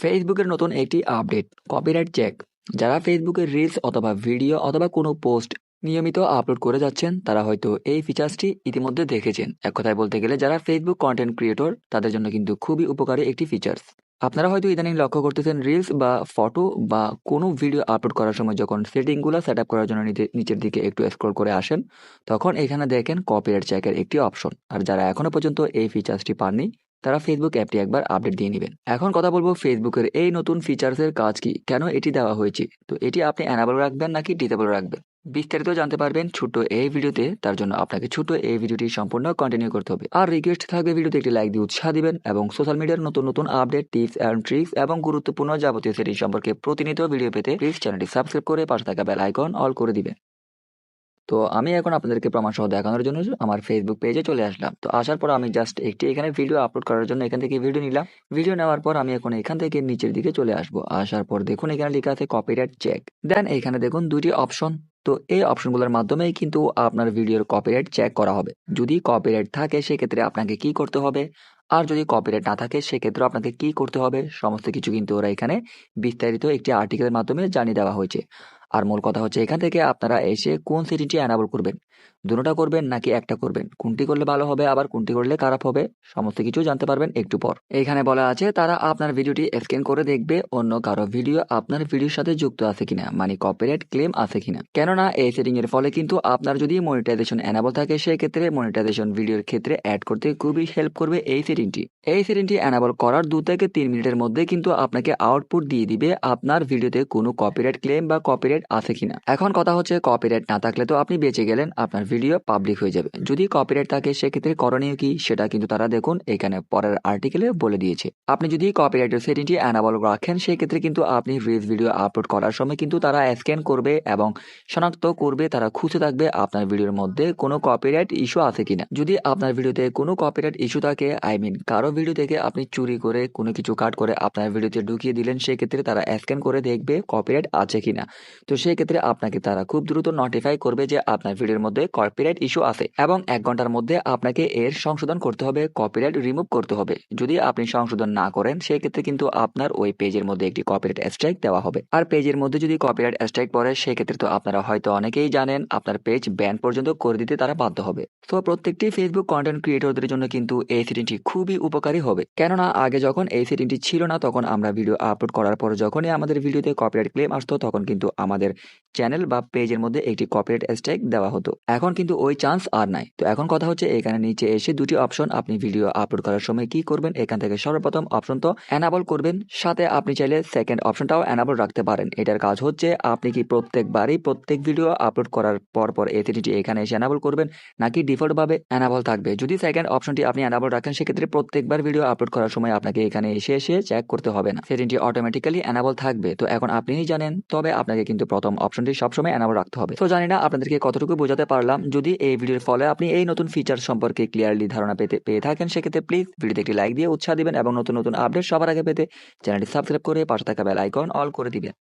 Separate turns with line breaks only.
ফেসবুকের নতুন একটি আপডেট কপিরাইট চেক যারা ফেসবুকে রিলস অথবা ভিডিও অথবা কোনো পোস্ট নিয়মিত আপলোড করে যাচ্ছেন, তারা হয়তো এই ফিচার্সটি ইতিমধ্যে দেখেছেন। এক কথায় বলতে গেলে যারা ফেসবুক কন্টেন্ট ক্রিয়েটর তাদের জন্য কিন্তু খুবই উপকারী একটি ফিচার্স আপনারা হয়তো ইদানিং লক্ষ্য করতেছেন রিলস বা ফটো বা কোনো ভিডিও আপলোড করার সময় যখন সেটিংগুলো সেট আপ করার জন্য নিচে- নিচের দিকে একটু স্ক্রল করে আসেন, তখন এখানে দেখেন কপিরাইট চেকের একটি অপশন আর যারা এখনও পর্যন্ত এই ফিচার্সটি পাননি তারা ফেসবুক অ্যাপটি একবার আপডেট দিয়ে নেবেন। এখন কথা বলব ফেসবুকের এই নতুন ফিচার্সের কাজ কি? কেন এটি দেওয়া হয়েছে? তো এটি আপনি অ্যানাবল রাখবেন নাকি ডিসেবল রাখবেন? বিস্তারিত জানতে পারবেন ছোট্ট এই ভিডিওতে, তার জন্য আপনাকে ছোট এই ভিডিওটি সম্পূর্ণ কন্টিনিউ করতে হবে। আর রিকোয়েস্ট থাকবে ভিডিওতে একটি লাইক দিয়ে উৎসাহ দিবেন এবং সোশ্যাল মিডিয়ার নতুন নতুন আপডেট টিপস অ্যান্ড ট্রিক্স এবং গুরুত্বপূর্ণ যাবতীয় সেটি সম্পর্কে প্রতিনিয়ত ভিডিও পেতে প্লিজ চ্যানেলটি সাবস্ক্রাইব করে পাশে থাকা বেল আইকন অল করে দিবেন। তো আমি এখন আপনাদেরকে প্রমাণ সহ দেখানোর জন্য আমার ফেসবুক পেজে চলে আসলাম। তো আসার পর আমি জাস্ট একটি এখানে ভিডিও আপলোড করার জন্য এখান থেকে ভিডিও নিলাম। ভিডিও নেওয়ার পর আমি এখন এখান থেকে নিচের দিকে চলে আসব। আসার পর দেখুন এখানে লেখা আছে কপিরাইট চেক দেন এখানে দেখুন দুটি অপশন তো এই অপশনগুলোর মাধ্যমেই কিন্তু আপনার ভিডিওর কপিরাইট চেক করা হবে। যদি কপিরাইট থাকে সেক্ষেত্রে আপনাকে কি করতে হবে? আর যদি কপিরাইট না থাকে সেক্ষেত্রে আপনাকে কি করতে হবে? সমস্ত কিছু কিন্তু ওরা এখানে বিস্তারিত একটি আর্টিকেলের মাধ্যমে জানিয়ে দেওয়া হয়েছে। আর মূল কথা হচ্ছে এখান থেকে আপনারা এসে কোন সিটিটি অ্যানাবল করবেন। দুটোটা করবেন নাকি একটা করবেন? কোনটি করলে ভালো হবে, আবার কোনটি করলে খারাপ হবে, সমস্ত কিছু জানতে পারবেন একটু পর। এখানে বলা আছে, তারা আপনার ভিডিওটি স্ক্যান করে দেখবে অন্য কারও ভিডিও আপনার ভিডিওর সাথে যুক্ত আছে কিনা মানে কপিরাইট ক্লেম আছে কিনা। কেননা এই সেটিং এর ফলে কিন্তু আপনার যদি মনিটাইজেশন অ্যানাবল থাকে, সেক্ষেত্রে মনিটাইজেশন ভিডিওর ক্ষেত্রে অ্যাড করতে খুবই হেল্প করবে এই সেটিংটি এই সেটিংটি অ্যানাবল করার দু থেকে তিন মিনিটের মধ্যে কিন্তু আপনাকে আউটপুট দিয়ে দিবে আপনার ভিডিওতে কোনো কপিরাইট ক্লেম বা কপিরাইট আছে কিনা। এখন কথা হচ্ছে কপিরাইট না থাকলে তো আপনি বেঁচে গেলেন, আপনার ভিডিও পাবলিক হয়ে যাবে। যদি কপিরাইট থাকে, সেক্ষেত্রে করণীয় কি? সেটা কিন্তু তারা দেখুন, এখানে পরের আর্টিকেলে বলে দিয়েছে। আপনি যদি কপিরাইটের সেটিংটি অ্যানাবল রাখেন, সেক্ষেত্রে কিন্তু আপনি রিলস ভিডিও আপলোড করার সময় কিন্তু তারা স্ক্যান করবে এবং শনাক্ত করবে, তারা খুঁজে থাকবে আপনার ভিডিওর মধ্যে কোনো কপিরাইট ইস্যু আছে কিনা। যদি আপনার ভিডিওতে কোনো কপিরাইট ইস্যু থাকে আই মিন কারও ভিডিও থেকে আপনি চুরি করে কোনো কিছু কাট করে আপনার ভিডিওতে ঢুকিয়ে দিলেন, সেক্ষেত্রে তারা স্ক্যান করে দেখবে কপিরাইট আছে কিনা। তো সেক্ষেত্রে আপনাকে তারা খুব দ্রুত নোটিফাই করবে যে আপনার ভিডিওর মধ্যে কপিরাইট ইস্যু আছে এবং এক ঘণ্টার মধ্যে আপনাকে এর সংশোধন করতে হবে কপিরাইট রিমুভ করতে হবে। যদি আপনি সংশোধন না করেন সেই ক্ষেত্রে কিন্তু আপনার ওই পেজের মধ্যে একটি কপিরাইট স্ট্রাইক দেওয়া হবে। আর পেজের মধ্যে যদি কপিরাইট স্ট্রাইক পড়ে, সেক্ষেত্রে তো আপনারা হয়তো অনেকেই জানেন, আপনার পেজ ব্যান পর্যন্ত করে দিতে তারা বাধ্য হবে। তো প্রত্যেকটি ফেসবুক কন্টেন্ট ক্রিয়েটরদের জন্য কিন্তু এই সেটিংটি খুবই উপকারী হবে। কেননা আগে যখন এই সেটিংটি ছিল না, তখন আমরা ভিডিও আপলোড করার পর যখনই আমাদের ভিডিওতে কপিরাইট ক্লেম আসতো, তখন কিন্তু আমাদের চ্যানেল বা পেজের মধ্যে একটি কপিরাইট স্ট্রাইক দেওয়া হতো। এখন কিন্তু ওই চান্স আর নাই। তো এখন কথা হচ্ছে এখানে নিচে এসে দুটি অপশন আপনি ভিডিও আপলোড করার সময় কি করবেন? এখান থেকে সর্বপ্রথম অপশন তো অ্যানাবল করবেন। সাথে আপনি চাইলে সেকেন্ড অপশনটাও অ্যানাবল রাখতে পারেন। এটার কাজ হচ্ছে আপনি কি প্রত্যেকবারই প্রত্যেক ভিডিও আপলোড করার পর পর এই সেটিংটি এখানে এসে অ্যানাবল করবেন, নাকি ডিফল্ট ভাবে অ্যানাবল থাকবে? যদি সেকেন্ড অপশনটি আপনি অ্যানাবল রাখেন, সেক্ষেত্রে প্রত্যেকবার ভিডিও আপলোড করার সময় আপনাকে এখানে এসে এসে চেক করতে হবে না। সেটিংটি অটোমেটিক্যালি অ্যানাবল থাকবে। তো এখন আপনিই জানেন, তবে আপনাকে কিন্তু প্রথম অপশনটি সবসময় অ্যানাবল রাখতে হবে। তো জানি না আপনাদেরকে কতটুকু বোঝাতে পারলাম। যদি এই ভিডিওর ফলে আপনি এই নতুন ফিচার সম্পর্কে ক্লিয়ারলি ধারণা পেতে পেয়ে থাকেন, সেক্ষেত্রে প্লিজ ভিডিওতে একটি লাইক দিয়ে উৎসাহ দিবেন এবং নতুন নতুন আপডেট সবার আগে পেতে চ্যানেলটি সাবস্ক্রাইব করে পাশে থাকা বেল আইকন অল করে দিবেন।